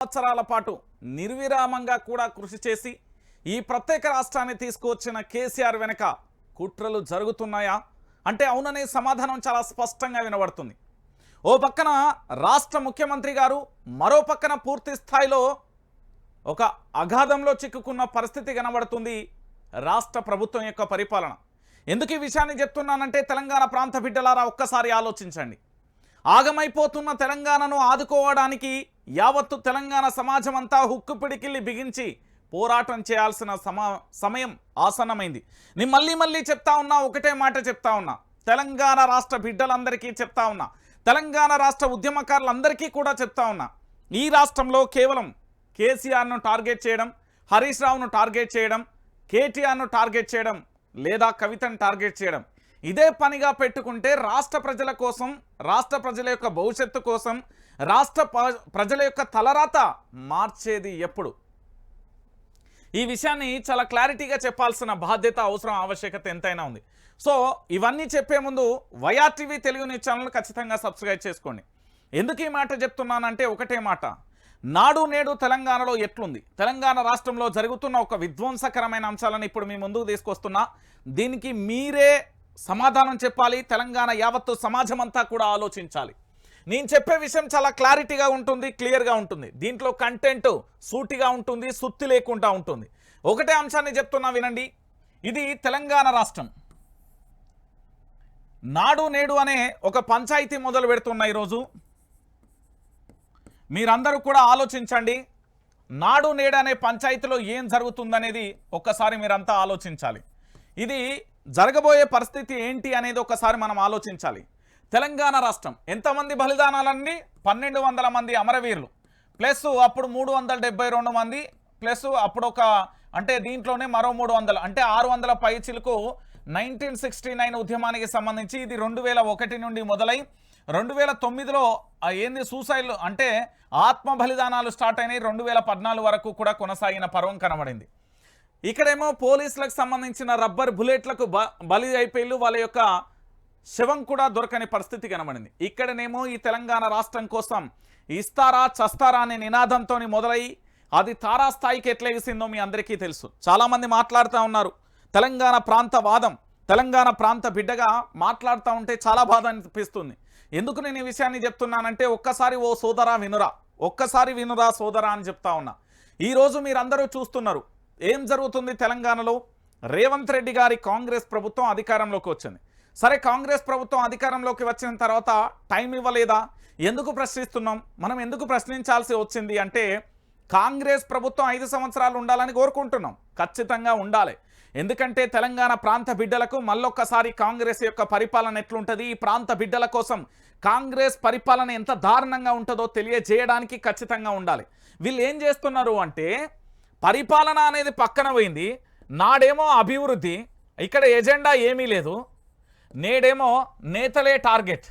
సంవత్సరాల పాటు నిర్విరామంగా కూడా కృషి చేసి ఈ ప్రత్యేక రాష్ట్రాన్ని తీసుకువచ్చిన కేసీఆర్ వెనక కుట్రలు జరుగుతున్నాయా? అంటే అవుననే సమాధానం చాలా స్పష్టంగా వినబడుతుంది. ఓ పక్కన రాష్ట్ర ముఖ్యమంత్రి గారు మరో పక్కన పూర్తి స్థాయిలో ఒక అగాధంలో చిక్కుకున్న పరిస్థితి కనబడుతుంది రాష్ట్ర ప్రభుత్వం యొక్క పరిపాలన. ఎందుకు ఈ విషయాన్ని చెప్తున్నానంటే తెలంగాణ ప్రాంత బిడ్డలారా ఒక్కసారి ఆలోచించండి. ఆగమైపోతున్న తెలంగాణను ఆదుకోవడానికి యావత్తు తెలంగాణ సమాజం అంతా హుక్కు పిడికిల్లి బిగించి పోరాటం చేయాల్సిన సమా సమయం ఆసన్నమైంది. నేను మళ్ళీ మళ్ళీ చెప్తా ఉన్నా ఒకటే మాట చెప్తా ఉన్నా. తెలంగాణ రాష్ట్ర బిడ్డలందరికీ చెప్తా ఉన్నా. తెలంగాణ రాష్ట్ర ఉద్యమకారులందరికీ కూడా చెప్తా ఉన్నా. ఈ రాష్ట్రంలో కేవలం కేసీఆర్ను టార్గెట్ చేయడం హరీష్ రావును టార్గెట్ చేయడం కేటీఆర్ను టార్గెట్ చేయడం లేదా కవితను టార్గెట్ చేయడం ఇదే పనిగా పెట్టుకుంటే రాష్ట్ర ప్రజల కోసం రాష్ట్ర ప్రజల యొక్క భవిష్యత్తు కోసం రాష్ట్ర ప్రజల యొక్క తలరాత మార్చేది ఎప్పుడు? ఈ విషయాన్ని చాలా క్లారిటీగా చెప్పాల్సిన బాధ్యత అవసరం ఆవశ్యకత ఎంతైనా ఉంది. సో ఇవన్నీ చెప్పే ముందు వైఆర్టీవీ తెలుగు న్యూస్ ఛానల్ ఖచ్చితంగా సబ్స్క్రైబ్ చేసుకోండి. ఎందుకు ఈ మాట చెప్తున్నానంటే ఒకటే మాట. నాడు నేడు తెలంగాణలో ఎట్లుంది? తెలంగాణ రాష్ట్రంలో జరుగుతున్న ఒక విధ్వంసకరమైన అంశాలను ఇప్పుడు మీ ముందుకు తీసుకొస్తున్నా. దీనికి మీరే సమాధానం చెప్పాలి తెలంగాణ యావత్తు సమాజం అంతా కూడా ఆలోచించాలి. నేను చెప్పే విషయం చాలా క్లారిటీగా ఉంటుంది క్లియర్గా ఉంటుంది. దీంట్లో కంటెంట్ సూటిగా ఉంటుంది సుత్తి లేకుండా ఉంటుంది. ఒకటే అంశాన్ని చెప్తున్నా వినండి. ఇది తెలంగాణ రాష్ట్రం. నాడు నేడు అనే ఒక పంచాయతీ మొదలు పెడుతున్నాయి ఈరోజు. మీరందరూ కూడా ఆలోచించండి. నాడు నేడు అనే పంచాయతీలో ఏం జరుగుతుందనేది ఒక్కసారి మీరంతా ఆలోచించాలి. ఇది జరగబోయే పరిస్థితి ఏంటి అనేది ఒకసారి మనం ఆలోచించాలి. తెలంగాణ రాష్ట్రం ఎంతమంది బలిదానాలన్నీ? పన్నెండు వందల మంది అమరవీరులు. ప్లస్ అప్పుడు మూడు వందల డెబ్బై రెండు మంది ప్లస్ అప్పుడు ఒక అంటే దీంట్లోనే మరో మూడు వందలు. అంటే ఆరు వందల పైచిలకు నైన్టీన్ సిక్స్టీ నైన్ ఉద్యమానికి సంబంధించి ఇది రెండు వేల ఒకటి నుండి మొదలై రెండు వేల తొమ్మిదిలో ఏంది సూసైడ్లు? అంటే ఆత్మ బలిదానాలు స్టార్ట్ అయినాయి. రెండు వేల పద్నాలుగు వరకు కూడా కొనసాగిన పర్వం కనబడింది. ఇక్కడేమో పోలీసులకు సంబంధించిన రబ్బర్ బుల్లెట్లకు బ బలి అయిపోయి వాళ్ళ యొక్క శవం కూడా దొరకని పరిస్థితి కనబడింది. ఇక్కడనేమో ఈ తెలంగాణ రాష్ట్రం కోసం ఇస్తారా చస్తారా అనే నినాదంతో మొదలై అది తారాస్థాయికి ఎట్లా ఎగిసిందో మీ అందరికీ తెలుసు. చాలామంది మాట్లాడుతూ ఉన్నారు. తెలంగాణ ప్రాంత వాదం తెలంగాణ ప్రాంత బిడ్డగా మాట్లాడుతూ ఉంటే చాలా బాధ అనిపిస్తుంది. ఎందుకు నేను ఈ విషయాన్ని చెప్తున్నానంటే ఒక్కసారి ఓ సోదరా వినురా ఒక్కసారి వినురా సోదరా అని చెప్తా ఉన్నా. ఈరోజు మీరందరూ చూస్తున్నారు ఏం జరుగుతుంది తెలంగాణలో? రేవంత్ రెడ్డి గారి కాంగ్రెస్ ప్రభుత్వం అధికారంలోకి వచ్చింది. సరే కాంగ్రెస్ ప్రభుత్వం అధికారంలోకి వచ్చిన తర్వాత టైం ఇవ్వలేదా? ఎందుకు ప్రశ్నిస్తున్నాం? మనం ఎందుకు ప్రశ్నించాల్సి వచ్చింది అంటే కాంగ్రెస్ ప్రభుత్వం ఐదు సంవత్సరాలు ఉండాలని కోరుకుంటున్నాం. ఖచ్చితంగా ఉండాలి. ఎందుకంటే తెలంగాణ ప్రాంత బిడ్డలకు మళ్ళొక్కసారి కాంగ్రెస్ యొక్క పరిపాలన ఎట్లుంటుంది? ఈ ప్రాంత బిడ్డల కోసం కాంగ్రెస్ పరిపాలన ఎంత దారుణంగా ఉంటుందో తెలియజేయడానికి ఖచ్చితంగా ఉండాలి. వీళ్ళు ఏం చేస్తున్నారు అంటే పరిపాలన అనేది పక్కన పోయింది. నాడేమో అభివృద్ధి ఇక్కడ ఎజెండా ఏమీ లేదు. నేడేమో నేతలే టార్గెట్.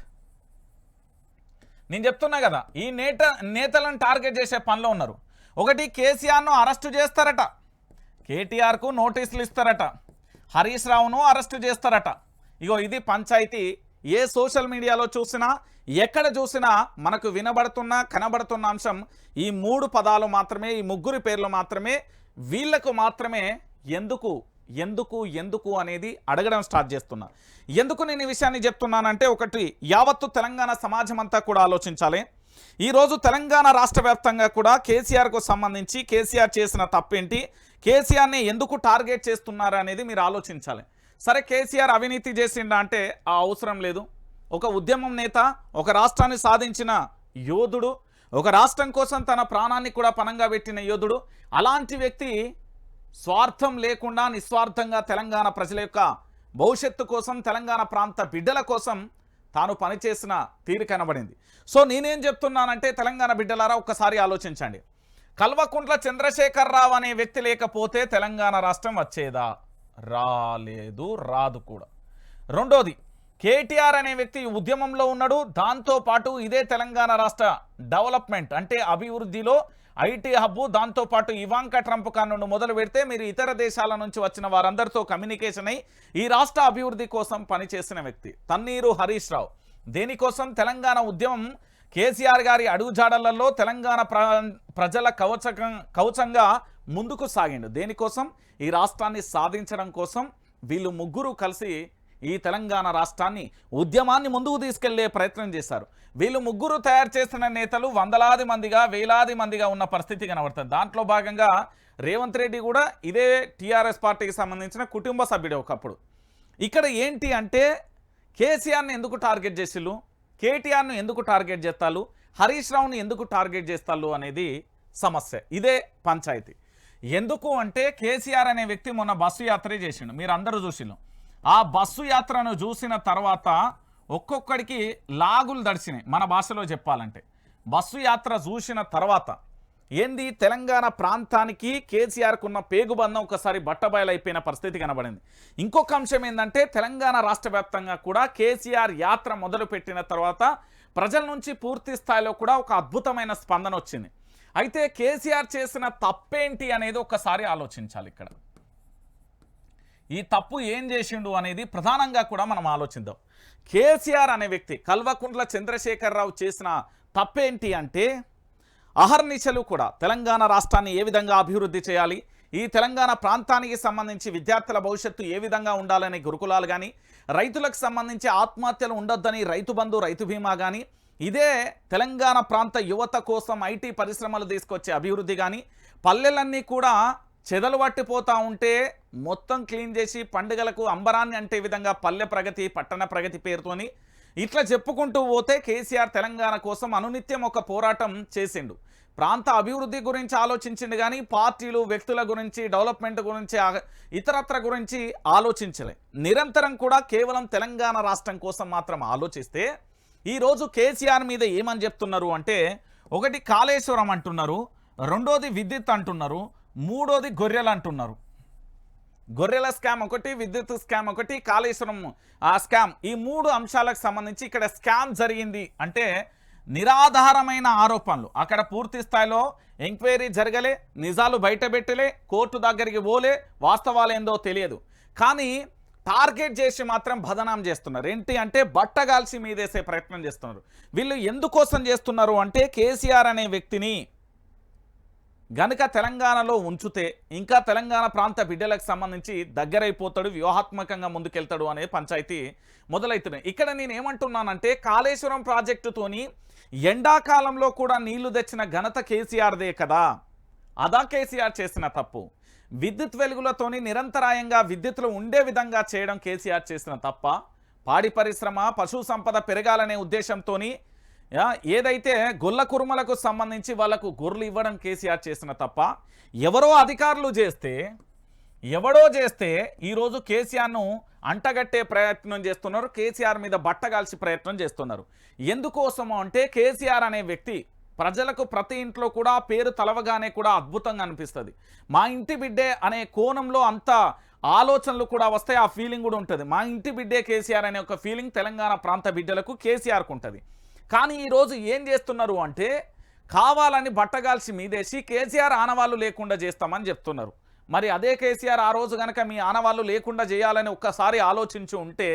నేను చెప్తున్నా కదా ఈ నేత నేతలను టార్గెట్ చేసే పనిలో ఉన్నారు. ఒకటి కేసీఆర్ను అరెస్టు చేస్తారట. కేటీఆర్కు నోటీసులు ఇస్తారట. హరీష్ రావును అరెస్టు చేస్తారట. ఇగో ఇది పంచాయతీ ఏ సోషల్ మీడియాలో చూసినా ఎక్కడ చూసినా మనకు వినబడుతున్న కనబడుతున్న అంశం ఈ మూడు పదాలు మాత్రమే ఈ ముగ్గురి పేర్లు మాత్రమే. వీళ్ళకు మాత్రమే ఎందుకు ఎందుకు ఎందుకు అనేది అడగడం స్టార్ట్ చేస్తున్నా. ఎందుకు నేను ఈ విషయాన్ని చెప్తున్నానంటే ఒకటి యావత్తు తెలంగాణ సమాజం అంతా కూడా ఆలోచించాలి. ఈరోజు తెలంగాణ రాష్ట్ర వ్యాప్తంగా కూడా కేసీఆర్కు సంబంధించి కేసీఆర్ చేసిన తప్పేంటి కేసీఆర్ని ఎందుకు టార్గెట్ చేస్తున్నారు అనేది మీరు ఆలోచించాలి. సరే కేసీఆర్ అవినీతి చేసిండా అంటే ఆ అవసరం లేదు. ఒక ఉద్యమం నేత ఒక రాష్ట్రాన్ని సాధించిన యోధుడు ఒక రాష్ట్రం కోసం తన ప్రాణాన్ని కూడా పనంగా పెట్టిన యోధుడు అలాంటి వ్యక్తి స్వార్థం లేకుండా నిస్వార్థంగా తెలంగాణ ప్రజల యొక్క భవిష్యత్తు కోసం తెలంగాణ ప్రాంత బిడ్డల కోసం తాను పనిచేసిన తీరు కనబడింది. సో నేనేం చెప్తున్నానంటే తెలంగాణ బిడ్డలారా ఒక్కసారి ఆలోచించండి. కల్వకుంట్ల చంద్రశేఖరరావు అనే వ్యక్తి లేకపోతే తెలంగాణ రాష్ట్రం వచ్చేదా? రాలేదు రాదు కూడా. రెండోది కేటీఆర్ అనే వ్యక్తి ఉద్యమంలో ఉన్నాడు. దాంతో పాటు ఇదే తెలంగాణ రాష్ట్ర డెవలప్మెంట్ అంటే అభివృద్ధిలో ఐటీ హబ్బు దాంతోపాటు ఇవాంకా ట్రంప్ కానుండి మొదలు పెడితే మీరు ఇతర దేశాల నుంచి వచ్చిన వారందరితో కమ్యూనికేషన్ అయి ఈ రాష్ట్ర అభివృద్ధి కోసం పనిచేసిన వ్యక్తి. తన్నీరు హరీష్ రావు. దేనికోసం? తెలంగాణ ఉద్యమం కేసీఆర్ గారి అడుగుజాడలలో తెలంగాణ ప్రజల కవచకం కవచంగా ముందుకు సాగిండు. దేనికోసం? ఈ రాష్ట్రాన్ని సాధించడం కోసం వీళ్ళు ముగ్గురు కలిసి ఈ తెలంగాణ రాష్ట్రాన్ని ఉద్యమాన్ని ముందుకు తీసుకెళ్ళే ప్రయత్నం చేశారు. వీళ్ళు ముగ్గురు తయారు చేసిన నేతలు వందలాది మందిగా వేలాది మందిగా ఉన్న పరిస్థితి కనబడుతుంది. దాంట్లో భాగంగా రేవంత్ రెడ్డి కూడా ఇదే టీఆర్ఎస్ పార్టీకి సంబంధించిన కుటుంబ సభ్యుడే ఒకప్పుడు. ఇక్కడ ఏంటి అంటే కేసీఆర్ని ఎందుకు టార్గెట్ చేసిళ్ళు? కేటీఆర్ను ఎందుకు టార్గెట్ చేస్తాళ్ళు? హరీష్ రావుని ఎందుకు టార్గెట్ చేస్తాళ్ళు అనేది సమస్య. ఇదే పంచాయతీ. ఎందుకు అంటే కేసీఆర్ అనే వ్యక్తి మొన్న బస్సు యాత్ర చేసిండు. మీరు అందరూ చూసిండు ఆ బస్సు యాత్రను చూసిన తర్వాత ఒక్కొక్కడికి లాగులు దడిచినాయి మన భాషలో చెప్పాలంటే. బస్సు యాత్ర చూసిన తర్వాత ఏంది? తెలంగాణ ప్రాంతానికి కేసీఆర్కున్న పేగుబంధం ఒకసారి బట్టబయలైపోయిన పరిస్థితి కనబడింది. ఇంకొక అంశం ఏంటంటే తెలంగాణ రాష్ట్ర వ్యాప్తంగా కూడా కేసీఆర్ యాత్ర మొదలుపెట్టిన తర్వాత ప్రజల నుంచి పూర్తి స్థాయిలో కూడా ఒక అద్భుతమైన స్పందన వచ్చింది. అయితే కేసీఆర్ చేసిన తప్పేంటి అనేది ఒకసారి ఆలోచించాలి ఇక్కడ. ఈ తప్పు ఏం చేసిండు అనేది ప్రధానంగా కూడా మనం ఆలోచిద్దాం. కేసీఆర్ అనే వ్యక్తి కల్వకుంట్ల చంద్రశేఖరరావు చేసిన తప్పేంటి అంటే అహర్నిశలు కూడా తెలంగాణ రాష్ట్రాన్ని ఏ విధంగా అభివృద్ధి చేయాలి ఈ తెలంగాణ ప్రాంతానికి సంబంధించి విద్యార్థుల భవిష్యత్తు ఏ విధంగా ఉండాలనే గురుకులాలు కానీ రైతులకు సంబంధించి ఆత్మహత్యలు ఉండొద్దని రైతు బంధు రైతు బీమా కానీ ఇదే తెలంగాణ ప్రాంత యువత కోసం ఐటీ పరిశ్రమలు తీసుకొచ్చే అభివృద్ధి కానీ పల్లెలన్నీ కూడా చెదలు పట్టిపోతూ ఉంటే మొత్తం క్లీన్ చేసి పండుగలకు అంబరాన్ని అంటే విధంగా పల్లె ప్రగతి పట్టణ ప్రగతి పేరుతోని ఇట్లా చెప్పుకుంటూ పోతే కేసీఆర్ తెలంగాణ కోసం అనునిత్యం ఒక పోరాటం చేసిండు. ప్రాంత అభివృద్ధి గురించి ఆలోచించిండు కానీ పార్టీలు వ్యక్తుల గురించి డెవలప్మెంట్ గురించి ఇతరత్ర గురించి ఆలోచించలే. నిరంతరం కూడా కేవలం తెలంగాణ రాష్ట్రం కోసం మాత్రం ఆలోచిస్తే ఈరోజు కేసీఆర్ మీద ఏమని చెప్తున్నారు అంటే ఒకటి కాళేశ్వరం అంటున్నారు రెండోది విద్యుత్ అంటున్నారు మూడోది గొర్రెలు అంటున్నారు. గొర్రెల స్కామ్ ఒకటి విద్యుత్ స్కామ్ ఒకటి కాళేశ్వరం ఆ స్కామ్. ఈ మూడు అంశాలకు సంబంధించి ఇక్కడ స్కామ్ జరిగింది అంటే నిరాధారమైన ఆరోపణలు. అక్కడ పూర్తి స్థాయిలో ఎంక్వైరీ జరగలే నిజాలు బయటపెట్టలే కోర్టు దగ్గరికి పోలే వాస్తవాలు ఏందో తెలియదు. కానీ టార్గెట్ చేసి మాత్రం బదనాం చేస్తున్నారు. ఏంటి అంటే బట్టగాల్సి మీదేసే ప్రయత్నం చేస్తున్నారు. వీళ్ళు ఎందుకోసం చేస్తున్నారు అంటే కేసీఆర్ అనే వ్యక్తిని గనుక తెలంగాణలో ఉంచితే ఇంకా తెలంగాణ ప్రాంత బిడ్డలకు సంబంధించి దగ్గరైపోతాడు వ్యూహాత్మకంగా ముందుకెళ్తాడు అనే పంచాయతీ మొదలవుతున్నాయి ఇక్కడ నేను ఏమంటున్నానంటే కాళేశ్వరం ప్రాజెక్టుతోని ఎండాకాలంలో కూడా నీళ్ళు తెచ్చిన ఘనత కేసీఆర్దే కదా. అదా కేసీఆర్ చేసిన తప్పు. విద్యుత్ వెలుగులతోని నిరంతరాయంగా విద్యుత్తులు ఉండే విధంగా చేయడం కేసీఆర్ చేసిన తప్ప పాడి పరిశ్రమ పశు సంపద పెరగాలనే ఉద్దేశంతోని ఏదైతే గొల్ల కురుమలకు సంబంధించి వాళ్ళకు గొర్రెలు ఇవ్వడం కేసీఆర్ చేసిన తప్ప ఎవరో అధికారులు చేస్తే ఎవడో చేస్తే ఈరోజు కేసీఆర్ను అంటగట్టే ప్రయత్నం చేస్తున్నారు కేసీఆర్ మీద బట్టగాల్చి ప్రయత్నం చేస్తున్నారు. ఎందుకోసము అంటే కేసీఆర్ అనే వ్యక్తి ప్రజలకు ప్రతి ఇంట్లో కూడా పేరు తలవగానే కూడా అద్భుతంగా అనిపిస్తుంది. మా ఇంటి బిడ్డే అనే కోణంలో అంత ఆలోచనలు కూడా వస్తాయి ఆ ఫీలింగ్ కూడా ఉంటుంది. మా ఇంటి బిడ్డే కేసీఆర్ అనే ఒక ఫీలింగ్ తెలంగాణ ప్రాంత బిడ్డలకు కేసీఆర్కు ఉంటుంది. కానీ ఈరోజు ఏం చేస్తున్నారు అంటే కావాలని బట్టగాల్సి మీదేసి కేసీఆర్ ఆనవాళ్ళు లేకుండా చేస్తామని చెప్తున్నారు. మరి అదే కేసీఆర్ ఆ రోజు కనుక మీ ఆనవాళ్ళు లేకుండా చేయాలని ఒక్కసారి ఆలోచించి ఉంటే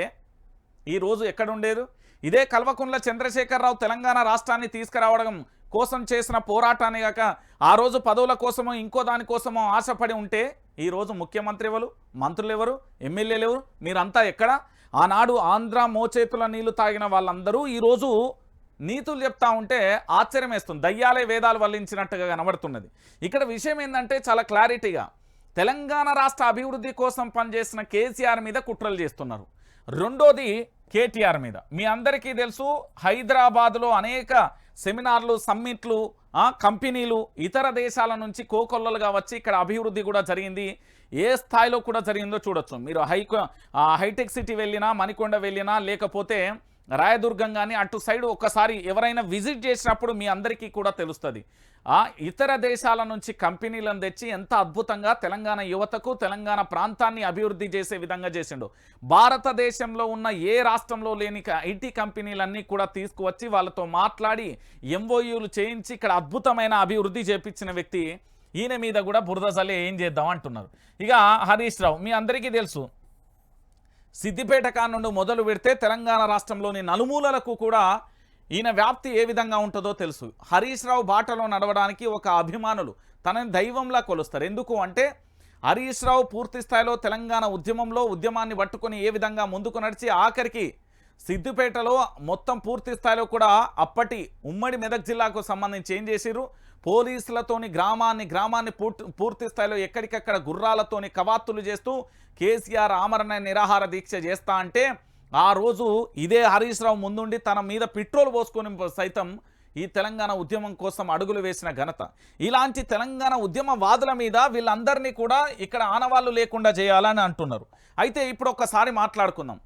ఈ రోజు ఎక్కడుండేది ఇదే కల్వకుంట్ల చంద్రశేఖరరావు తెలంగాణ రాష్ట్రాన్ని తీసుకురావడం కోసం చేసిన పోరాటాన్ని కాక ఆ రోజు పదవుల కోసమో ఇంకో దానికోసమో ఆశపడి ఉంటే ఈరోజు ముఖ్యమంత్రి ఎవరు? మంత్రులు ఎవరు? ఎమ్మెల్యేలు ఎవరు? మీరంతా ఎక్కడ? ఆనాడు ఆంధ్ర మోచేతుల నీళ్ళు తాగిన వాళ్ళందరూ ఈరోజు నీతులు చెప్తా ఉంటే ఆశ్చర్యం వేస్తుంది. దయ్యాలే వేదాలు వల్లించినట్టుగా కనబడుతున్నది. ఇక్కడ విషయం ఏంటంటే చాలా క్లారిటీగా తెలంగాణ రాష్ట్ర అభివృద్ధి కోసం పనిచేసిన కేసీఆర్ మీద కుట్రలు చేస్తున్నారు. రెండోది కేటీఆర్ మీద. మీ అందరికీ తెలుసు హైదరాబాద్లో అనేక సెమినార్లు సమ్మిట్లు కంపెనీలు ఇతర దేశాల నుంచి కోకొల్లలుగా వచ్చి ఇక్కడ అభివృద్ధి కూడా జరిగింది. ఏ స్థాయిలో కూడా జరిగిందో చూడొచ్చు. మీరు హైకో హైటెక్ సిటీ వెళ్ళినా మణికొండ వెళ్ళినా లేకపోతే రాయదుర్గం కానీ అటు సైడ్ ఒకసారి ఎవరైనా విజిట్ చేసినప్పుడు మీ అందరికీ కూడా తెలుస్తుంది. ఇతర దేశాల నుంచి కంపెనీలను తెచ్చి ఎంత అద్భుతంగా తెలంగాణ యువతకు తెలంగాణ ప్రాంతాన్ని అభివృద్ధి చేసే విధంగా చేసిండు. భారతదేశంలో ఉన్న ఏ రాష్ట్రంలో లేని ఐటీ కంపెనీలన్నీ కూడా తీసుకువచ్చి వాళ్ళతో మాట్లాడి ఎంఓయూలు చేయించి ఇక్కడ అద్భుతమైన అభివృద్ధి చేపించిన వ్యక్తి ఈయన మీద కూడా బురద ఏం చేద్దాం అంటున్నారు. ఇక హరీష్ రావు మీ అందరికీ తెలుసు సిద్దిపేట కానుండి మొదలు పెడితే తెలంగాణ రాష్ట్రంలోని నలుమూలలకు కూడా ఈయన వ్యాప్తి ఏ విధంగా ఉంటుందో తెలుసు. హరీష్ రావు బాటలో నడవడానికి ఒక అభిమానులు తనని దైవంలా కొలుస్తారు. ఎందుకు అంటే హరీష్ రావు పూర్తి స్థాయిలో తెలంగాణ ఉద్యమంలో ఉద్యమాన్ని పట్టుకొని ఏ విధంగా ముందుకు నడిచి ఆఖరికి సిద్దిపేటలో మొత్తం పూర్తి స్థాయిలో కూడా అప్పటి ఉమ్మడి మెదక్ జిల్లాకు సంబంధించి ఏం చేసిరు పోలీసులతోని గ్రామాన్ని గ్రామాన్ని పూర్తి పూర్తి స్థాయిలో ఎక్కడికక్కడ గుర్రాలతోని కవాత్తులు చేస్తూ కేసీఆర్ ఆమరణ నిరాహార దీక్ష చేస్తా అంటే ఆ రోజు ఇదే హరీష్ రావు ముందుండి తన మీద పెట్రోల్ పోసుకొని సైతం ఈ తెలంగాణ ఉద్యమం కోసం అడుగులు వేసిన ఘనత. ఇలాంటి తెలంగాణ ఉద్యమ వాదుల మీద వీళ్ళందరినీ కూడా ఇక్కడ ఆనవాళ్ళు లేకుండా చేయాలని అంటున్నారు. అయితే ఇప్పుడు ఒక్కసారి మాట్లాడుకుందాం.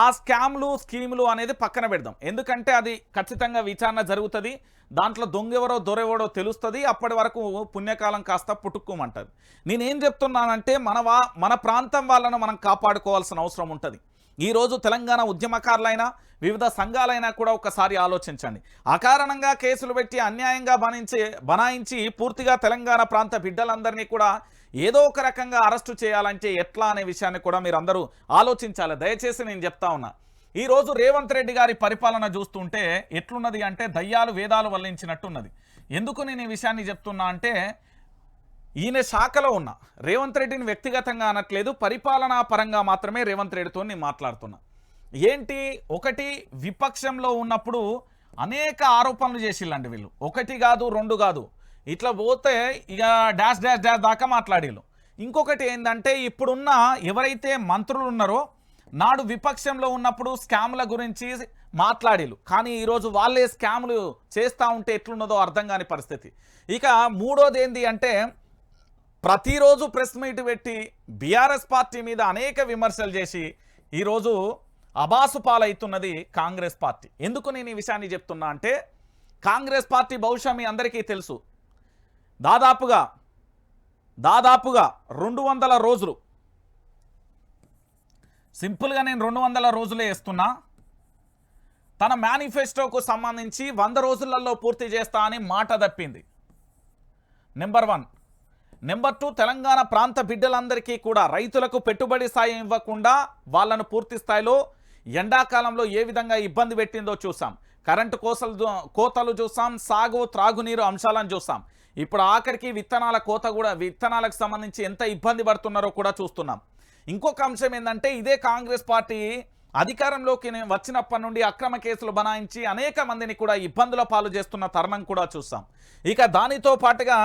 ఆ స్కామ్లు స్కీములు అనేది పక్కన పెడదాం. ఎందుకంటే అది ఖచ్చితంగా విచారణ జరుగుతుంది. దాంట్లో దొంగెవరో దొరెవడో తెలుస్తుంది. అప్పటి వరకు పుణ్యకాలం కాస్త పుట్టుకోమంటుంది. నేనేం చెప్తున్నానంటే మన మన ప్రాంతం వాళ్ళను మనం కాపాడుకోవాల్సిన అవసరం ఉంటుంది. ఈరోజు తెలంగాణ ఉద్యమకారులైనా వివిధ సంఘాలైనా కూడా ఒకసారి ఆలోచించండి. అకారణంగా కేసులు పెట్టి అన్యాయంగా బనించి బనాయించి పూర్తిగా తెలంగాణ ప్రాంత బిడ్డలందరినీ కూడా ఏదో ఒక రకంగా అరెస్టు చేయాలంటే ఎట్లా అనే విషయాన్ని కూడా మీరు అందరూ ఆలోచించాలి. దయచేసి నేను చెప్తా ఉన్నా. ఈరోజు రేవంత్ రెడ్డి గారి పరిపాలన చూస్తుంటే ఎట్లున్నది అంటే దయ్యాలు వేదాలు వల్లించినట్టున్నది. ఎందుకు నేను ఈ విషయాన్ని చెప్తున్నా అంటే ఈయన శాఖలో ఉన్న రేవంత్ రెడ్డిని వ్యక్తిగతంగా అనట్లేదు పరిపాలనా పరంగా మాత్రమే రేవంత్ రెడ్డితో నేను మాట్లాడుతున్నా. ఏంటి? ఒకటి విపక్షంలో ఉన్నప్పుడు అనేక ఆరోపణలు చేసిల్లండి వీళ్ళు. ఒకటి కాదు రెండు కాదు. ఇట్లా పోతే ఇక డాష్ డాష్ డాష్ దాకా మాట్లాడేళ్ళు. ఇంకొకటి ఏంటంటే ఇప్పుడున్న ఎవరైతే మంత్రులు ఉన్నారో నాడు విపక్షంలో ఉన్నప్పుడు స్కామ్ల గురించి మాట్లాడిలు కానీ ఈరోజు వాళ్ళే స్కామ్లు చేస్తూ ఉంటే ఎట్లున్నదో అర్థం కాని పరిస్థితి. ఇక మూడోది ఏంది అంటే ప్రతిరోజు ప్రెస్ మీట్ పెట్టి బీఆర్ఎస్ పార్టీ మీద అనేక విమర్శలు చేసి ఈరోజు అబాసు పాలవుతున్నది కాంగ్రెస్ పార్టీ. ఎందుకు నేను ఈ విషయాన్ని చెప్తున్నా అంటే కాంగ్రెస్ పార్టీ బహుశా మీ అందరికీ తెలుసు. దాదాపుగా దాదాపుగా రెండు వందల రోజులు. సింపుల్గా నేను రెండు వందల రోజులే వేస్తున్నా తన మేనిఫెస్టోకు సంబంధించి వంద రోజులలో పూర్తి చేస్తా అని మాట తప్పింది. Number one. Number two Telangana ప్రాంత బిడ్డలందరికీ కూడా రైతులకు పెట్టుబడి సాయం ఇవ్వకుండా వాళ్ళను పూర్తి స్థాయిలో ఎండాకాలంలో ఏ విధంగా ఇబ్బంది పెట్టిందో చూసాం. కరెంటు కోసలు కోతలు చూసాం సాగు త్రాగునీరు అంశాలను చూసాం. ఇప్పుడు ఆఖరికి విత్తనాల కోత కూడా విత్తనాలకు సంబంధించి ఎంత ఇబ్బంది పడుతున్నారో కూడా చూస్తున్నాం. ఇంకొక అంశం ఏంటంటే ఇదే కాంగ్రెస్ పార్టీ అధికారంలోకి వచ్చినప్పటి నుండి అక్రమ కేసులు బనాయించి అనేక మందిని కూడా ఇబ్బందుల పాలు చేస్తున్న తరుణం కూడా చూస్తాం. ఇక దానితో పాటుగా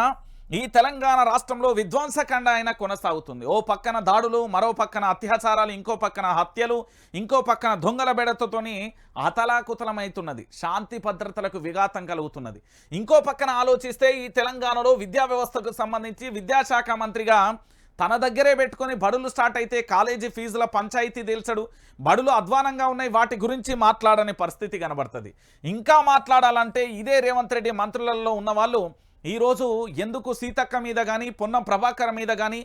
ఈ తెలంగాణ రాష్ట్రంలో విధ్వంసకండ అయినా కొనసాగుతుంది. ఓ పక్కన దాడులు మరో పక్కన అత్యాచారాలు ఇంకో పక్కన హత్యలు ఇంకో పక్కన దొంగల బెడతతోని అతలాకుతలమవుతున్నది శాంతి భద్రతలకు విఘాతం కలుగుతున్నది. ఇంకో పక్కన ఆలోచిస్తే ఈ తెలంగాణలో విద్యా వ్యవస్థకు సంబంధించి విద్యాశాఖ మంత్రిగా తన దగ్గరే పెట్టుకొని బడులు స్టార్ట్ అయితే కాలేజీ ఫీజుల పంచాయతీ తేల్చడు. బడులు అధ్వానంగా ఉన్నాయి. వాటి గురించి మాట్లాడని పరిస్థితి కనబడుతుంది. ఇంకా మాట్లాడాలంటే ఇదే రేవంత్ రెడ్డి మంత్రులలో ఉన్న వాళ్ళు ఈరోజు ఎందుకు సీతక్క మీద కానీ పొన్నం ప్రభాకర్ మీద కానీ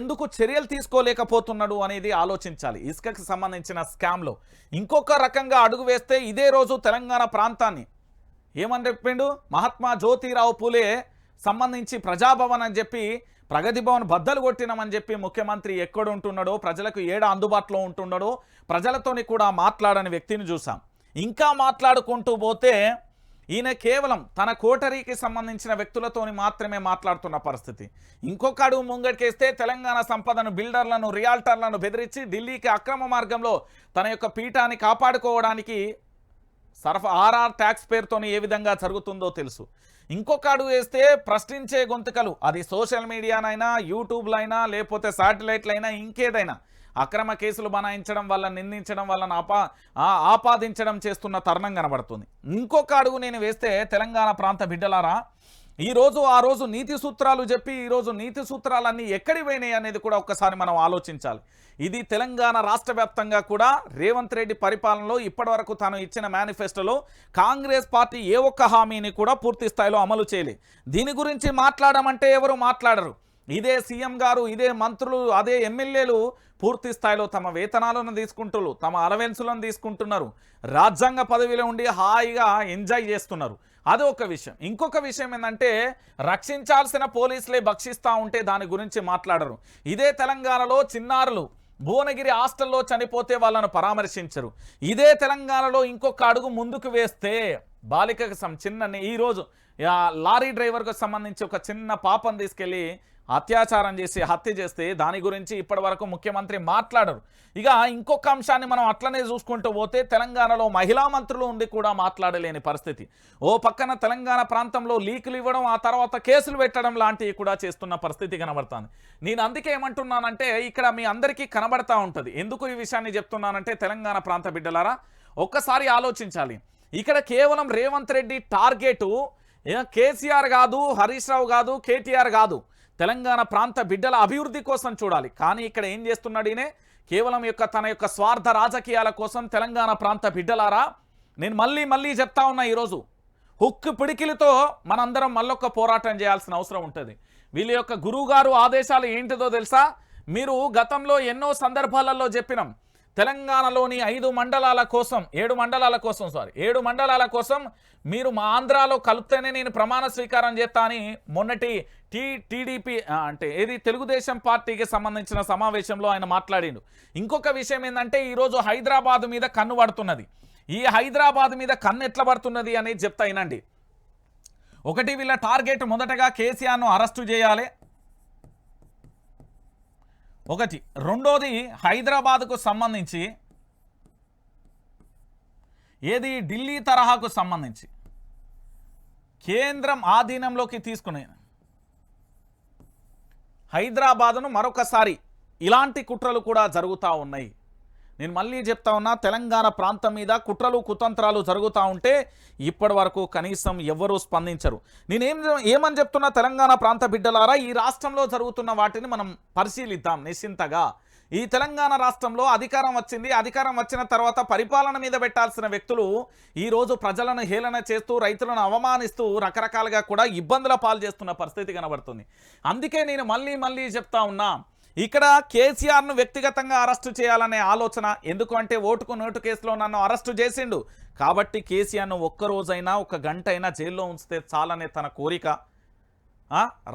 ఎందుకు చర్యలు తీసుకోలేకపోతున్నాడు అనేది ఆలోచించాలి. ఇసుకకు సంబంధించిన స్కామ్లో. ఇంకొక రకంగా అడుగు వేస్తే ఇదే రోజు తెలంగాణ ప్రాంతాన్ని. ఏమని చెప్పిండు? మహాత్మా జ్యోతిరావు పూలే సంబంధించి ప్రజాభవన్ అని చెప్పి ప్రగతి భవన్ బద్దలు కొట్టినామని చెప్పి ముఖ్యమంత్రి ఎక్కడ ఉంటున్నాడో ప్రజలకు ఏడ అందుబాటులో ఉంటున్నాడో ప్రజలతోని కూడా మాట్లాడని వ్యక్తిని చూసాం. ఇంకా మాట్లాడుకుంటూ పోతే ఈయన కేవలం తన కోటరీకి సంబంధించిన వ్యక్తులతోని మాత్రమే మాట్లాడుతున్న పరిస్థితి. ఇంకొక అడుగు ముంగడికేస్తే తెలంగాణ సంపదను బిల్డర్లను రియాల్టర్లను బెదిరించి ఢిల్లీకి అక్రమ మార్గంలో తన యొక్క పీఠాన్ని కాపాడుకోవడానికి సరఫ ఆర్ఆర్ ట్యాక్స్ పేరుతోని ఏ విధంగా జరుగుతుందో తెలుసు. ఇంకొక అడుగు వేస్తే ప్రశ్నించే గొంతుకలు అది సోషల్ మీడియానైనా యూట్యూబ్లో అయినా లేకపోతే శాటిలైట్లైనా ఇంకేదైనా. అక్రమ కేసులు బనాయించడం వల్ల నిందించడం వల్ల ఆపా ఆపాదించడం చేస్తున్న తరుణం కనబడుతుంది. ఇంకొక అడుగు నేను వేస్తే తెలంగాణ ప్రాంత బిడ్డలారా ఈ రోజు ఆ రోజు నీతి సూత్రాలు చెప్పి ఈరోజు నీతి సూత్రాలన్నీ ఎక్కడి పోయినాయి అనేది కూడా ఒక్కసారి మనం ఆలోచించాలి. ఇది తెలంగాణ రాష్ట్ర వ్యాప్తంగా కూడా రేవంత్ రెడ్డి పరిపాలనలో ఇప్పటివరకు తాను ఇచ్చిన మేనిఫెస్టోలో కాంగ్రెస్ పార్టీ ఏ ఒక్క హామీని కూడా పూర్తి స్థాయిలో అమలు చేయలే. దీని గురించి మాట్లాడమంటే ఎవరు మాట్లాడరు. ఇదే సీఎం గారు ఇదే మంత్రులు అదే ఎమ్మెల్యేలు పూర్తి స్థాయిలో తమ వేతనాలను తీసుకుంటున్నారు తమ అలవెన్సులను తీసుకుంటున్నారు రాజ్యాంగ పదవిలో ఉండి హాయిగా ఎంజాయ్ చేస్తున్నారు. అది ఒక విషయం. ఇంకొక విషయం ఏంటంటే రక్షించాల్సిన పోలీసులే భక్షిస్తూ ఉంటే దాని గురించి మాట్లాడరు. ఇదే తెలంగాణలో చిన్నారులు భువనగిరి హాస్టల్లో చనిపోతే వాళ్ళను పరామర్శించరు. ఇదే తెలంగాణలో ఇంకొక అడుగు ముందుకు వేస్తే బాలికకు సం చిన్న ఈరోజు ఆ, లారీ డ్రైవర్కు సంబంధించి ఒక చిన్న పాపను తీసుకెళ్ళి అత్యాచారం చేసి హత్య చేస్తే దాని గురించి ఇప్పటివరకు ముఖ్యమంత్రి మాట్లాడరు. ఇక ఇంకొక అంశాన్ని మనం అట్లనే చూసుకుంటూ పోతే తెలంగాణలో మహిళా మంత్రులు ఉండి కూడా మాట్లాడలేని పరిస్థితి. ఓ పక్కన తెలంగాణ ప్రాంతంలో లీకులు ఇవ్వడం ఆ తర్వాత కేసులు పెట్టడం లాంటివి కూడా చేస్తున్న పరిస్థితి కనబడుతుంది. నేను అందుకే ఏమంటున్నానంటే ఇక్కడ మీ అందరికీ కనబడతా ఉంటుంది. ఎందుకు ఈ విషయాన్ని చెప్తున్నానంటే తెలంగాణ ప్రాంత బిడ్డలారా ఒక్కసారి ఆలోచించాలి. ఇక్కడ కేవలం రేవంత్ రెడ్డి టార్గెటు కేసీఆర్ కాదు హరీష్ రావు కాదు కేటీఆర్ కాదు. తెలంగాణ ప్రాంత బిడ్డల అభివృద్ధి కోసం చూడాలి. కానీ ఇక్కడ ఏం చేస్తున్నాడు ఈయనే? కేవలం యొక్క తన యొక్క స్వార్థ రాజకీయాల కోసం తెలంగాణ ప్రాంత బిడ్డలారా నేను మళ్ళీ మళ్ళీ చెప్తా ఉన్నా ఈరోజు. హుక్కు పిడికిలితో మనందరం మళ్ళొక్క పోరాటం చేయాల్సిన అవసరం ఉంటుంది. వీళ్ళ యొక్క గురువుగారు ఆదేశాలు ఏంటిదో తెలుసా? మీరు గతంలో ఎన్నో సందర్భాలలో చెప్పినాం. తెలంగాణలోని ఐదు మండలాల కోసం ఏడు మండలాల కోసం సారీ ఏడు మండలాల కోసం మీరు మా ఆంధ్రాలో కలిపితేనే నేను ప్రమాణ స్వీకారం చేస్తా అని మొన్నటి టీ టీడీపీ అంటే ఏది తెలుగుదేశం పార్టీకి సంబంధించిన సమావేశంలో ఆయన మాట్లాడిండు. ఇంకొక విషయం ఏంటంటే ఈరోజు హైదరాబాద్ మీద కన్ను పడుతున్నది. ఈ హైదరాబాద్ మీద కన్ను ఎట్లా పడుతున్నది అనేది చెప్తా వినండి. ఒకటి వీళ్ళ టార్గెట్ మొదటగా కేసీఆర్ను అరెస్టు చేయాలి ఒకటి రెండోది హైదరాబాద్కు సంబంధించి ఏది ఢిల్లీ తరహాకు సంబంధించి కేంద్రం ఆధీనంలోకి తీసుకునే హైదరాబాదును మరొకసారి ఇలాంటి కుట్రలు కూడా జరుగుతూ ఉన్నాయి. నేను మళ్ళీ చెప్తా ఉన్నా తెలంగాణ ప్రాంతం మీద కుట్రలు కుతంత్రాలు జరుగుతూ ఉంటే ఇప్పటి వరకు కనీసం ఎవరూ స్పందించరు. నేనేం ఏమని చెప్తున్నా తెలంగాణ ప్రాంత బిడ్డలారా ఈ రాష్ట్రంలో జరుగుతున్న వాటిని మనం పరిశీలిద్దాం నిశ్చింతగా. ఈ తెలంగాణ రాష్ట్రంలో అధికారం వచ్చింది అధికారం వచ్చిన తర్వాత పరిపాలన మీద పెట్టాల్సిన వ్యక్తులు ఈరోజు ప్రజలను హేళన చేస్తూ రైతులను అవమానిస్తూ రకరకాలుగా కూడా ఇబ్బందుల పాలు చేస్తున్న పరిస్థితి కనబడుతుంది. అందుకే నేను మళ్ళీ మళ్ళీ చెప్తా ఉన్నా ఇక్కడ కేసీఆర్ను వ్యక్తిగతంగా అరెస్టు చేయాలనే ఆలోచన ఎందుకు అంటే ఓటుకు నోటు కేసులో నన్ను అరెస్టు చేసిండు. కాబట్టి కేసీఆర్ను ఒక్కరోజైనా ఒక గంట అయినా జైల్లో ఉంచితే చాలనే తన కోరిక.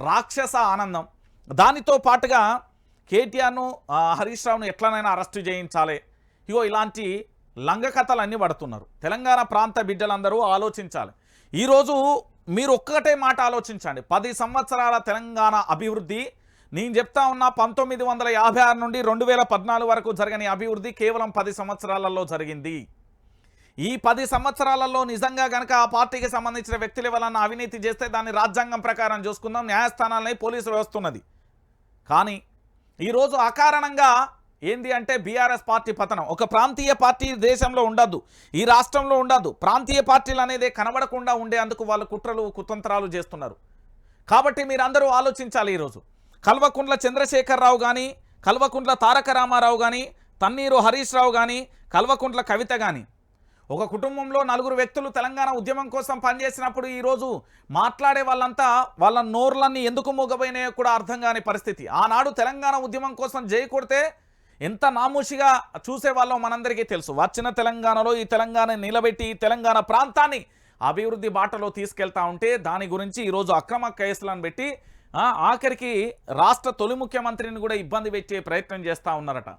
రాక్షస ఆనందం. దానితో పాటుగా కేటీఆర్ను హరీష్ రావును ఎట్లనైనా అరెస్టు చేయించాలి. ఇగో ఇలాంటి లంగ కథలన్నీ పడుతున్నారు. తెలంగాణ ప్రాంత బిడ్డలందరూ ఆలోచించాలి. ఈరోజు మీరు ఒక్కటే మాట ఆలోచించండి. పది సంవత్సరాల తెలంగాణ అభివృద్ధి నేను చెప్తా ఉన్నా పంతొమ్మిది వందల యాభై ఆరు నుండి రెండు వేల పద్నాలుగు వరకు జరగని అభివృద్ధి కేవలం పది సంవత్సరాలలో జరిగింది. ఈ పది సంవత్సరాలలో నిజంగా గనక ఆ పార్టీకి సంబంధించిన వ్యక్తులు ఎవరన్నా అవినీతి చేస్తే దాన్ని రాజ్యాంగం ప్రకారం చూసుకుందాం న్యాయస్థానాలని పోలీసు వ్యవస్థన్నది కానీ ఈరోజు అకారణంగా ఏంది అంటే బీఆర్ఎస్ పార్టీ పతనం. ఒక ప్రాంతీయ పార్టీ దేశంలో ఉండద్దు ఈ రాష్ట్రంలో ఉండద్దు ప్రాంతీయ పార్టీలు అనేది కనబడకుండా ఉండేందుకు వాళ్ళు కుట్రలు కుతంత్రాలు చేస్తున్నారు. కాబట్టి మీరందరూ ఆలోచించాలి ఈరోజు. కల్వకుంట్ల చంద్రశేఖరరావు కానీ కల్వకుంట్ల తారక రామారావు కానీ తన్నీరు హరీష్ రావు కానీ కల్వకుంట్ల కవిత కానీ ఒక కుటుంబంలో నలుగురు వ్యక్తులు తెలంగాణ ఉద్యమం కోసం పనిచేసినప్పుడు ఈరోజు మాట్లాడే వాళ్ళంతా వాళ్ళ నోర్లన్నీ ఎందుకు మూగపోయినాయో కూడా అర్థం కాని పరిస్థితి. ఆనాడు తెలంగాణ ఉద్యమం కోసం జై కొడితే ఎంత నామూషిగా చూసేవాళ్ళం మనందరికీ తెలుసు. వచ్చిన తెలంగాణలో ఈ తెలంగాణ నిలబెట్టి ఈ తెలంగాణ ప్రాంతాన్ని అభివృద్ధి బాటలో తీసుకెళ్తా ఉంటే దాని గురించి ఈరోజు అక్రమ కేసులను పెట్టి ఆఖరికి రాష్ట్ర తొలి ముఖ్యమంత్రిని కూడా ఇబ్బంది పెట్టే ప్రయత్నం చేస్తూ ఉన్నారట.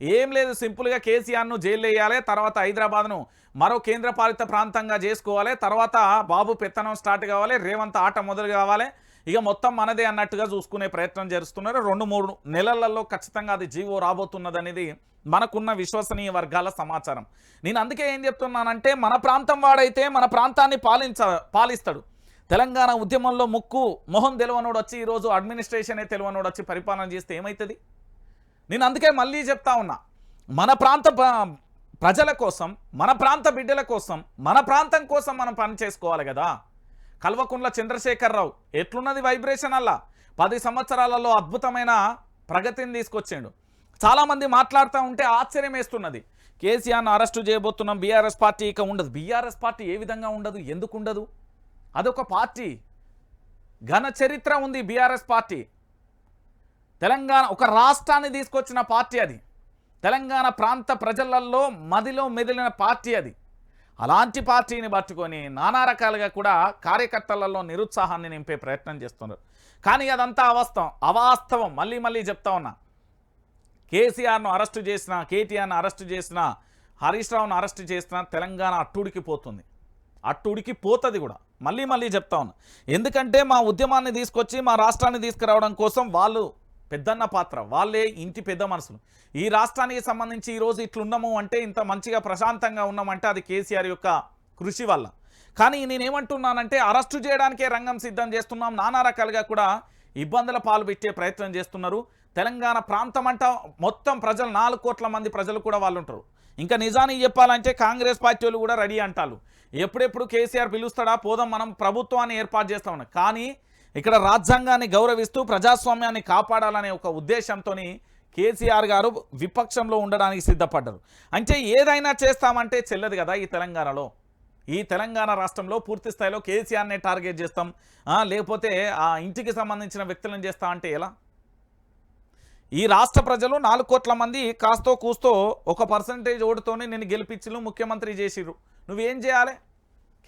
ఏం లేదు సింపుల్గా కేసీఆర్ను జైలు వేయాలి తర్వాత హైదరాబాద్ను మరో కేంద్రపాలిత ప్రాంతంగా చేసుకోవాలి తర్వాత బాబు పెత్తనం స్టార్ట్ కావాలి రేవంత్ ఆట మొదలు కావాలి. ఇక మొత్తం మనదే అన్నట్టుగా చూసుకునే ప్రయత్నం చేస్తున్నారు. రెండు మూడు నెలలలో ఖచ్చితంగా అది జీవో రాబోతున్నదనేది మనకున్న విశ్వసనీయ వర్గాల సమాచారం. నేను అందుకే ఏం చెప్తున్నానంటే మన ప్రాంతం వాడైతే మన ప్రాంతాన్ని పాలించ పాలిస్తాడు. తెలంగాణ ఉద్యమంలో ముక్కు మొహం తెలివనోడు వచ్చి ఈరోజు అడ్మినిస్ట్రేషనే తెలివనోడు వచ్చి పరిపాలన చేస్తే ఏమవుతుంది నేను అందుకే మళ్ళీ చెప్తా ఉన్నా. మన ప్రాంత ప్రజల కోసం మన ప్రాంత బిడ్డల కోసం మన ప్రాంతం కోసం మనం పని చేసుకోవాలి కదా. కల్వకుంట్ల చంద్రశేఖరరావు ఎట్లున్నది వైబ్రేషన్ అల్లా పది సంవత్సరాలలో అద్భుతమైన ప్రగతిని తీసుకొచ్చాడు. చాలామంది మాట్లాడుతూ ఉంటే ఆశ్చర్యం వేస్తున్నది కేసీఆర్ను అరెస్టు చేయబోతున్నాం బీఆర్ఎస్ పార్టీ ఇక ఉండదు. బీఆర్ఎస్ పార్టీ ఏ విధంగా ఉండదు? ఎందుకు ఉండదు అదొక పార్టీ. ఘన చరిత్ర ఉంది బీఆర్ఎస్ పార్టీ. తెలంగాణ ఒక రాష్ట్రాన్ని తీసుకొచ్చిన పార్టీ అది. తెలంగాణ ప్రాంత ప్రజలల్లో మదిలో మెదిలిన పార్టీ అది. అలాంటి పార్టీని పట్టుకొని నానా రకాలుగా కూడా కార్యకర్తలలో నిరుత్సాహాన్ని నింపే ప్రయత్నం చేస్తున్నారు. కానీ అదంతా అవాస్తవం. అవాస్తవం. మళ్ళీ మళ్ళీ చెప్తా ఉన్నా. కేసీఆర్ను అరెస్టు చేసిన కేటీఆర్ను అరెస్టు చేసిన హరీష్ రావును అరెస్టు చేసిన తెలంగాణ అట్టుడికి పోతుంది. అట్టు ఉడికి పోతుంది కూడా. మళ్ళీ మళ్ళీ చెప్తా ఉన్నా. ఎందుకంటే మా ఉద్యమాన్ని తీసుకొచ్చి మా రాష్ట్రాన్ని తీసుకురావడం కోసం వాళ్ళు పెద్దన్న పాత్ర. వాళ్ళే ఇంటి పెద్ద మనసులు. ఈ రాష్ట్రానికి సంబంధించి ఈరోజు ఇట్లున్నాము అంటే ఇంత మంచిగా ప్రశాంతంగా ఉన్నామంటే అది కేసీఆర్ యొక్క కృషి వల్ల. కానీ నేనేమంటున్నానంటే అరెస్టు చేయడానికే రంగం సిద్ధం చేస్తున్నాం. నానా రకాలుగా కూడా ఇబ్బందుల పాలు పెట్టే ప్రయత్నం చేస్తున్నారు. తెలంగాణ ప్రాంతం అంట మొత్తం ప్రజలు నాలుగు కోట్ల మంది ప్రజలు కూడా వాళ్ళు ఉంటారు. ఇంకా నిజానికి చెప్పాలంటే కాంగ్రెస్ పార్టీ వాళ్ళు కూడా రెడీ అంటారు. ఎప్పుడెప్పుడు కేసీఆర్ పిలుస్తాడా? పోదాం మనం ప్రభుత్వాన్ని ఏర్పాటు చేస్తామని కానీ ఇక్కడ రాజ్యాంగాన్ని గౌరవిస్తూ ప్రజాస్వామ్యాన్ని కాపాడాలనే ఒక ఉద్దేశంతో కేసీఆర్ గారు విపక్షంలో ఉండడానికి సిద్ధపడ్డారు. అంటే ఏదైనా చేస్తామంటే చెల్లదు కదా ఈ తెలంగాణలో. ఈ తెలంగాణ రాష్ట్రంలో పూర్తి స్థాయిలో కేసీఆర్నే టార్గెట్ చేస్తాం. లేకపోతే ఆ ఇంటికి సంబంధించిన వ్యక్తులను చేస్తా అంటే ఎలా? ఈ రాష్ట్ర ప్రజలు నాలుగు కోట్ల మంది కాస్తో కూస్తో ఒక పర్సంటేజ్ ఓటుతోనే నేను గెలిపించిలు ముఖ్యమంత్రి చేసిర్రు. నువ్వేం చేయాలి?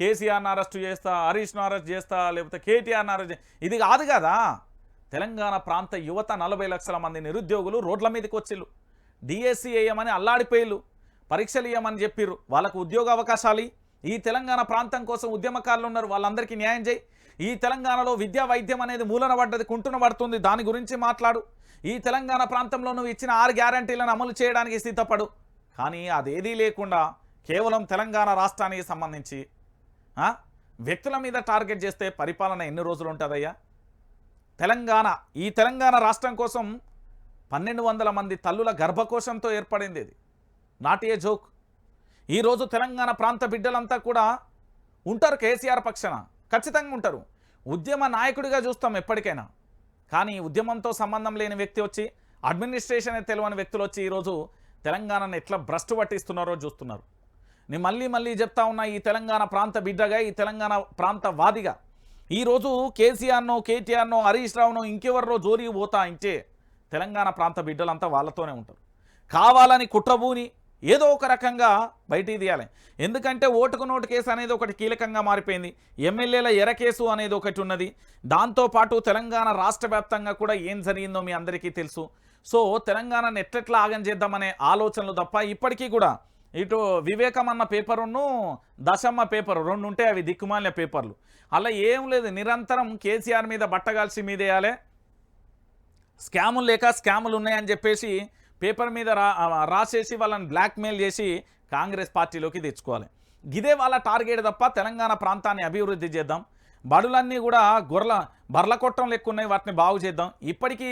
కేసీఆర్ను అరెస్ట్ చేస్తా హరీష్ను అరెస్ట్ చేస్తా లేకపోతే కేటీఆర్ను అరెస్ట్ ఇది కాదు కదా. తెలంగాణ ప్రాంత యువత నలభై లక్షల మంది నిరుద్యోగులు రోడ్ల మీదకి వచ్చిళ్ళు. డిఎస్సీ వేయమని అల్లాడిపోయిళ్ళు. పరీక్షలు ఇవ్వమని చెప్పిర్రు. వాళ్ళకు ఉద్యోగ అవకాశాలు ఈ తెలంగాణ ప్రాంతం కోసం ఉద్యమకారులు ఉన్నారు. వాళ్ళందరికీ న్యాయం చేయి. ఈ తెలంగాణలో విద్యా వైద్యం అనేది మూలన పడ్డది కుంటున పడుతుంది. దాని గురించి మాట్లాడు. ఈ తెలంగాణ ప్రాంతంలో నువ్వు ఇచ్చిన ఆరు గ్యారంటీలను అమలు చేయడానికి సిద్ధపడు. కానీ అదేదీ లేకుండా కేవలం తెలంగాణ రాష్ట్రానికి సంబంధించి వ్యక్తుల మీద టార్గెట్ చేస్తే పరిపాలన ఎన్ని రోజులు ఉంటుందయ్యా? తెలంగాణ ఈ తెలంగాణ రాష్ట్రం కోసం పన్నెండు వందల మంది తల్లుల గర్భకోశంతో ఏర్పడింది ఇది. నాట్ ఏ జోక్ ఈరోజు తెలంగాణ ప్రాంత బిడ్డలంతా కూడా ఉంటారు కేసీఆర్ పక్షాన. ఖచ్చితంగా ఉంటారు. ఉద్యమ నాయకుడిగా చూస్తాం ఎప్పటికైనా. కానీ ఉద్యమంతో సంబంధం లేని వ్యక్తి వచ్చి అడ్మినిస్ట్రేషన్ తెలియని వ్యక్తులు వచ్చి ఈరోజు తెలంగాణను ఎట్లా భ్రష్టు పట్టిస్తున్నారో చూస్తున్నారు. నేను మళ్ళీ మళ్ళీ చెప్తా ఉన్నా ఈ తెలంగాణ ప్రాంత బిడ్డగా ఈ తెలంగాణ ప్రాంత వాదిగా ఈరోజు కేసీఆర్నో కేటీఆర్నో హరీష్ రావునో ఇంకెవరినో జోలికి పోతా ఇంటే తెలంగాణ ప్రాంత బిడ్డలంతా వాళ్ళతోనే ఉంటారు. కావాలని కుట్రభూని ఏదో ఒక రకంగా బయటికి తీయాలి. ఎందుకంటే ఓటుకు నోటు కేసు అనేది ఒకటి కీలకంగా మారిపోయింది. ఎమ్మెల్యేల ఎర కేసు అనేది ఒకటి ఉన్నది. దాంతోపాటు తెలంగాణ రాష్ట్ర వ్యాప్తంగా కూడా ఏం జరిగిందో మీ అందరికీ తెలుసు. సో తెలంగాణను ఎట్లెట్లా ఆగం చేద్దామనే ఆలోచనలు తప్ప ఇప్పటికీ కూడా ఇటు వివేకమన్న పేపరును దశమ్మ పేపరు రెండు ఉంటే అవి దిక్కుమాలిన పేపర్లు. అలా ఏం లేదు. నిరంతరం కేసీఆర్ మీద బట్టగాల్సి మీదేయాలి. స్కాములు లేక స్కాములు ఉన్నాయని చెప్పేసి పేపర్ మీద రా రాసేసి వాళ్ళని బ్లాక్మెయిల్ చేసి కాంగ్రెస్ పార్టీలోకి తెచ్చుకోవాలి. ఇదే వాళ్ళ టార్గెట్ తప్ప తెలంగాణ ప్రాంతాన్ని అభివృద్ధి చేద్దాం. బడులన్నీ కూడా గొర్రెల బర్ల కొట్టం లెక్క ఉన్నాయి వాటిని బాగు చేద్దాం. ఇప్పటికీ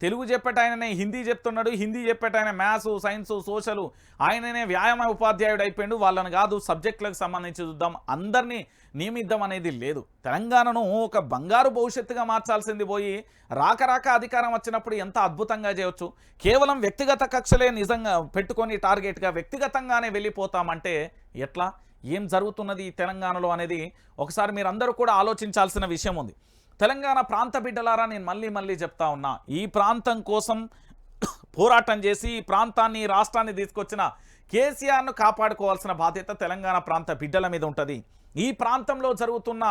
తెలుగు చెప్పేటాయననే హిందీ చెప్తున్నాడు. హిందీ చెప్పేటాయన మ్యాథ్స్ సైన్స్ సోషల్ ఆయననే వ్యాయామ ఉపాధ్యాయుడు అయిపోయాడు. వాళ్ళని కాదు సబ్జెక్టులకు సంబంధించి చూద్దాం. అందరినీ నియమిద్దాం అనేది లేదు. తెలంగాణను ఒక బంగారు భవిష్యత్తుగా మార్చాల్సింది పోయి రాకరాక రాక అధికారం వచ్చినప్పుడు ఎంత అద్భుతంగా చేయవచ్చు కేవలం వ్యక్తిగత కక్షలే నిజంగా పెట్టుకొని టార్గెట్గా వ్యక్తిగతంగానే వెళ్ళిపోతామంటే ఎట్లా? ఏం జరుగుతున్నది ఈ తెలంగాణలో అనేది ఒకసారి మీరందరూ కూడా ఆలోచించాల్సిన విషయం ఉంది. తెలంగాణ ప్రాంత బిడ్డలారా నేను మళ్ళీ మళ్ళీ చెప్తా ఉన్నా ఈ ప్రాంతం కోసం పోరాటం చేసి ఈ ప్రాంతాన్ని రాష్ట్రాన్ని తీసుకొచ్చిన కేసీఆర్ను కాపాడుకోవాల్సిన బాధ్యత తెలంగాణ ప్రాంత బిడ్డల మీద ఉంటుంది. ఈ ప్రాంతంలో జరుగుతున్న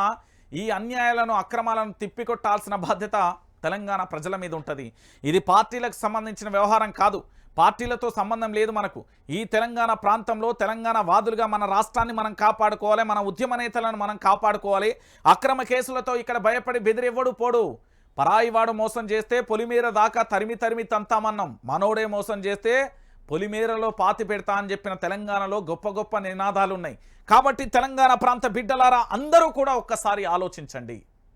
ఈ అన్యాయాలను అక్రమాలను తిప్పికొట్టాల్సిన బాధ్యత తెలంగాణ ప్రజల మీద ఉంటుంది. ఇది పార్టీలకు సంబంధించిన వ్యవహారం కాదు. పార్టీలతో సంబంధం లేదు మనకు. ఈ తెలంగాణ ప్రాంతంలో తెలంగాణ వాదులుగా మన రాష్ట్రాన్ని మనం కాపాడుకోవాలి మన ఉద్యమ నేతలను మనం కాపాడుకోవాలి. అక్రమ కేసులతో ఇక్కడ భయపడి బెదిరెవ్వడు పోడు. పరాయివాడు మోసం చేస్తే పొలిమీర దాకా తరిమి తరిమి తంతామన్నాం. మనోడే మోసం చేస్తే పొలిమేరలో పాతి పెడతా అని చెప్పిన తెలంగాణలో గొప్ప గొప్ప నినాదాలు ఉన్నాయి. కాబట్టి తెలంగాణ ప్రాంత బిడ్డలారా అందరూ కూడా ఒక్కసారి ఆలోచించండి.